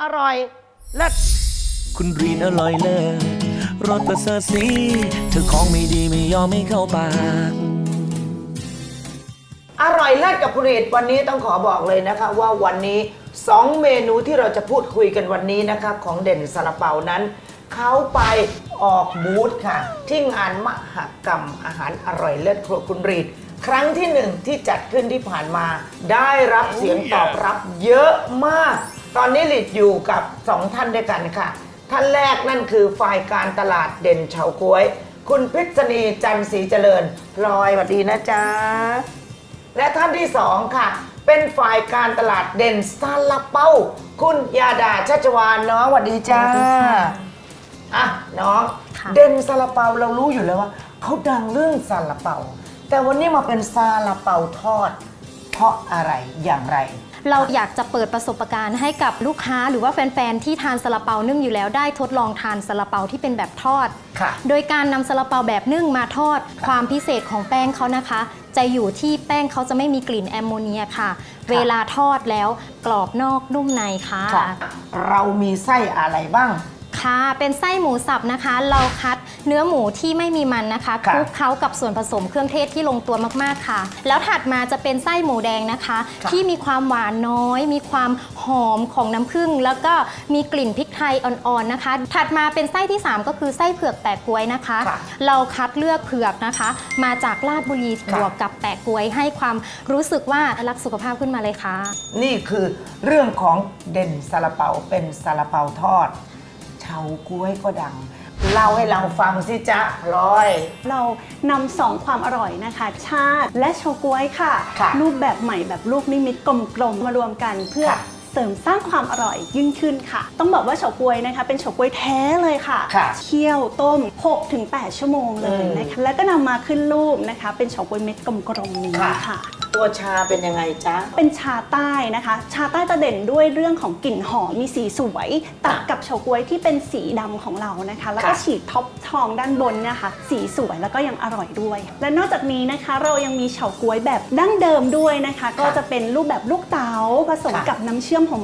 อร่อยเลิศคุณรีนอร่อยเลิศรสประเสริฐสีเธอของไม่ดีไม่ยอมไม่เข้าปาก อร่อยเลิศกับผลิตวันนี้ต้องขอบอกเลยนะคะ ว่าวันนี้2เมนูที่เราจะพูดคุยกันวันนี้นะคะ ของเด่นซาลาเปานั้น เขาไปออกบูธค่ะ ที่งานมหกรรมอาหารอร่อยเลิศครัวคุณรีดครั้งที่หนึ่งที่จัดขึ้นที่ผ่านมา ได้รับเสียงตอบรับเยอะมาก ตอนนี้ลิดอยู่กับสองท่านด้วยกันค่ะ ท่านแรกนั่นคือฝ่ายการตลาดเด่นเฉาก้วย คุณพิษณีจันทร์ศรีเจริญพลอยสวัสดีนะจ๊ะ และท่านที่สองค่ะ เป็นฝ่ายการตลาดเด่นซาลาเปาคุณยาดาชัชวานน้องสวัสดีจ้าสวัสดีค่ะอะน้อง ค่ะ เด่นซาลาเปาเรารู้อยู่แล้วว่าเขาดังเรื่องซาลาเปาแต่วันนี้มาเป็นซาลาเปาทอด เพราะอะไรอย่างไร เราอยากจะเปิดประสบการณ์ให้กับลูกค้าหรือว่าแฟนๆที่ทานซาลาเปานึ่งอยู่แล้วได้ทดลองทานซาลาเปาที่เป็นแบบทอด ค่ะ โดยการนำซาลาเปาแบบนึ่งมาทอด ความพิเศษของแป้งเขานะคะ จะอยู่ที่แป้งเขาจะไม่มีกลิ่นแอมโมเนียค่ะ เวลาทอดแล้วกรอบนอกนุ่มในค่ะ ค่ะ เรามีไส้อะไรบ้าง ค่ะ เป็นไส้หมูสับนะคะ เราคัดเนื้อหมูที่ไม่มีมันนะคะค่ะคลุกเคล้ากับส่วนผสมเครื่องเทศที่ลงตัวมากๆค่ะ แล้วถัดมาจะเป็นไส้หมูแดงนะคะค่ะที่มีความหวานน้อย มีความหอมของน้ำผึ้งแล้วก็มีกลิ่นพริกไทยอ่อนๆนะคะ ถัดมาเป็นไส้ที่ 3 ก็คือไส้เผือกแปะกล้วยนะคะค่ะเราคัดเลือกเผือกนะคะ มาจากราชบุรีค่ะบวกกับแปะกล้วยให้ความรู้สึกว่ารักสุขภาพขึ้นมาเลยค่ะ นี่คือเรื่องของเด่นซาลาเปาเป็นซาลาเปาทอด เฉาก้วยก็ดัง เล่าให้เราฟังสิจ๊ะพลอย เรานำสองความอร่อยนะคะ ชาติและเฉาก๊วยค่ะ ค่ะรูปแบบใหม่แบบลูกนิมิตกลมๆมารวมกันเพื่อค่ะเสริมสร้างความอร่อยยิ่งขึ้นค่ะ ต้องบอกว่าเฉาก๊วยนะคะ เป็นเฉาก๊วยแท้เลยค่ะ ค่ะเคี่ยวต้ม 6-8 ชั่วโมงเลยอืมนะคะ แล้วก็นำมาขึ้นรูปนะคะ เป็นเฉาก๊วยเม็ดกลมๆนี้ค่ะ ค่ะ ตัวชาเป็นยังไงจ๊ะ เป็นชาใต้นะคะ ชาใต้จะเด่นด้วยเรื่องของกลิ่นหอมมีสีสวย ตัดกับเฉาก๊วยที่เป็นสีดำของเรานะคะ แล้วก็ค่ะ ฉีดท็อปทองด้านบนเนะคะ สีสวยแล้วก็ยังอร่อยด้วย และนอกจากนี้นะคะเรายังมีเฉาก๊วยแบบดั้งเดิมด้วยนะคะ ก็จะเป็นรูปแบบลูกเต๋าผสมค่ะกับน้ำเชื่อมหอม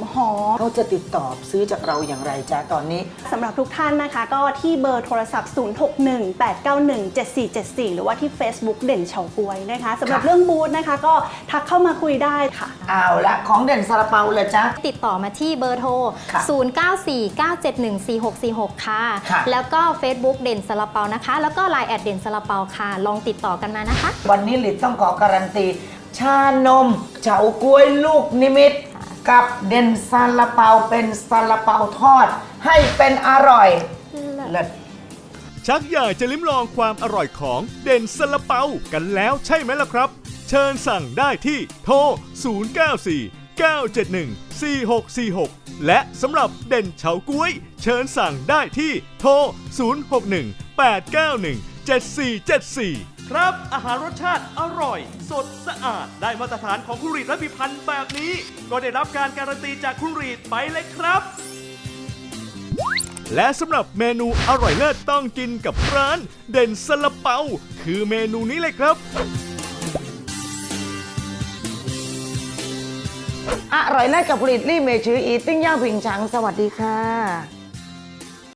เขาจะติดต่อซื้อจากเราอย่างไรจ๊ะตอนนี้ๆสำหรับทุกท่านนะคะก็ที่เบอร์โทรศัพท์ 0618917474 หรือว่าที่ Facebook เด่นเฉาก๊วยนะคะสำหรับค่ะ เรื่องบูธนะคะก็ทักเข้ามาคุยได้ค่ะ เอาละของเด่นซาลาเปาเลยจ๊ะติดต่อมาที่เบอร์โทร ค่ะ0949714646 ค่ะ ค่ะ แล้วก็ Facebook เด่นสลาเปานะคะ แล้วก็ Line แอดเด่นสลาเปาค่ะ ลองติดต่อกันมานะคะ วันนี้ลิตต้องขอการันตี ชานมเฉาก้วยลูกนิมิต กับเด่นซาลาเปาเป็นซาลาเปาทอด ให้เป็นอร่อยเลิศ ชักอยากจะลิ้มลองความอร่อยของเด่นซาลาเปากันแล้วใช่ไหมล่ะครับ เชิญสั่งได้ที่โทร 094 971 4646 และสำหรับเด่นเฉาก๊วย เชิญสั่งได้ที่โทร 061 891 7474 ครับ อาหารรสชาติอร่อย สดสะอาด ได้มาตรฐานของคุณรีดและพิพันธ์แบบนี้ ก็ได้รับการการันตีจากคุณรีดไปเลยครับ และสำหรับเมนูอร่อยเลิศต้องกินกับร้าน เด่นซาลาเปา คือเมนูนี้เลยครับ อร่อยแลกกับผลิตรี่เมชืออีติ้งย่าผิงชัง สวัสดีค่ะ